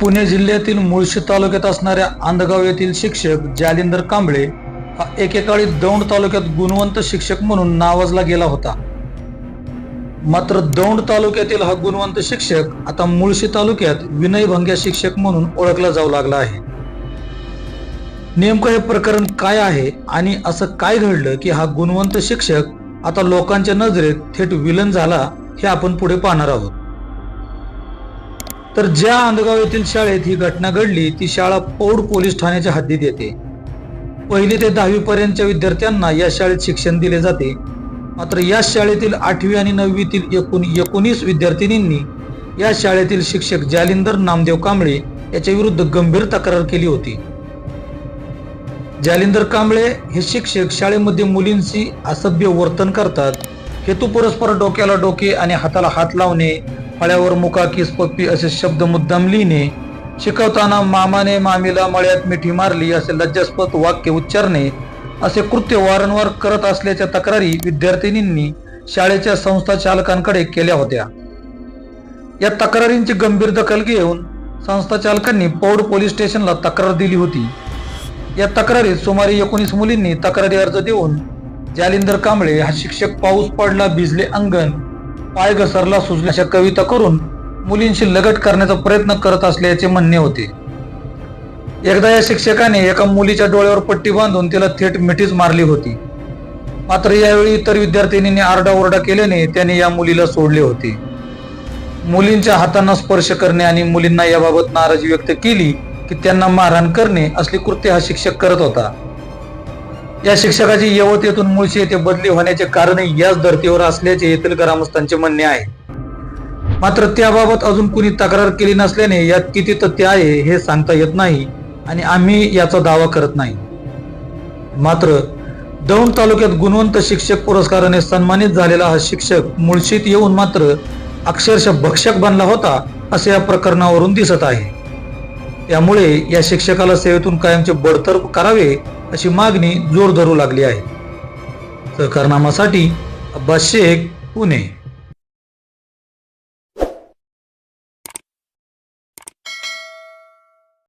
पुणे जिल्ह्यातील मुळशी तालुक्यात असणाऱ्या आंधगाव येथील शिक्षक जालिंदर कांबळे हा एकेकाळी दौंड तालुक्यात गुणवंत शिक्षक म्हणून नावाजला गेला होता. मात्र दौंड तालुक्यातील हा गुणवंत शिक्षक आता मुळशी तालुक्यात विनयभंग्या शिक्षक म्हणून ओळखला जाऊ लागला आहे. नेमकं हे प्रकरण काय आहे आणि असं काय घडलं की हा गुणवंत शिक्षक आता लोकांच्या नजरेत थेट विलन झाला हे आपण पुढे पाहणार आहोत. तर ज्या आंधगाव येथील शाळेत ही घटना घडली ती शाळा पौड पोलीस ठाण्याच्या हद्दीत येते. पहिली ते दहावी पर्यंतच्या विद्यार्थ्यांना या शाळेत शिक्षण दिले जाते. मात्र या शाळेतील आठवी आणि नववीतील एकूण एकोणीस विद्यार्थिनींनी या शाळेतील शिक्षक जालिंदर नामदेव कांबळे याच्या विरुद्ध गंभीर तक्रार केली होती. जालिंदर कांबळे हे शिक्षक शाळेमध्ये मुलींशी असभ्य वर्तन करतात. हेतू परस्पर डोक्याला डोके आणि हाताला हात लावणे फळ्यावर मुका किस पप्पी असे शब्द मुद्दाम लिहिणे शिकवताना मामाने मामीला मळ्यात मिठी मारली असे लज्जास्पद वाक्य उच्चारणे असे कृत्य वारंवार करत असल्याच्या तक्रारी विद्यार्थिनींनी शाळेच्या संस्था चालकांकडे केल्या होत्या. या तक्रारींची गंभीर दखल घेऊन संस्था चालकांनी पौड पोलीस स्टेशनला तक्रार दिली होती. या तक्रारीत सुमारे एकोणीस मुलींनी तक्रारी अर्ज देऊन जालिंदर कांबळे हा शिक्षक पाऊस पडला भिजले अंगण पाय घसरला सुजला कविता करून मुलींशी लगट करण्याचा प्रयत्न करत असल्याचे म्हणणे होते. एकदा या शिक्षकाने एका मुलीच्या डोळ्यावर पट्टी बांधून तिला थेट मिठीच मारली होती. मात्र यावेळी इतर विद्यार्थिनींनी आरडाओरडा केल्याने त्याने या मुलीला सोडले होते. मुलींच्या हातांना स्पर्श करणे आणि मुलींना याबाबत नाराजी व्यक्त केली की त्यांना मारहाण करणे असली कृत्य हा शिक्षक करत होता. या शिक्षकाची यवत येथून मुळशी येथे बदली होण्याचे कारण याच धर्तीवर असल्याचे येथील ग्रामस्थांचे म्हणणे आहे. मात्र त्याबाबत अजून कुणी तक्रार केली नसल्याने यात किती तथ्य आहे हे सांगता येत नाही आणि आम्ही याचा दावा करत नाही. मात्र दौंड तालुक्यात गुणवंत शिक्षक पुरस्काराने सन्मानित झालेला हा शिक्षक मुळशीत येऊन मात्र अक्षरशः भक्षक बनला होता असे या प्रकरणावरून दिसत आहे. त्यामुळे या शिक्षकाला सेवेतून कायमचे बडतर्फ करावे अशी मागणी जोर धरू लागली आहे. सहकारनामासाठी अब्बास शेख पुणे.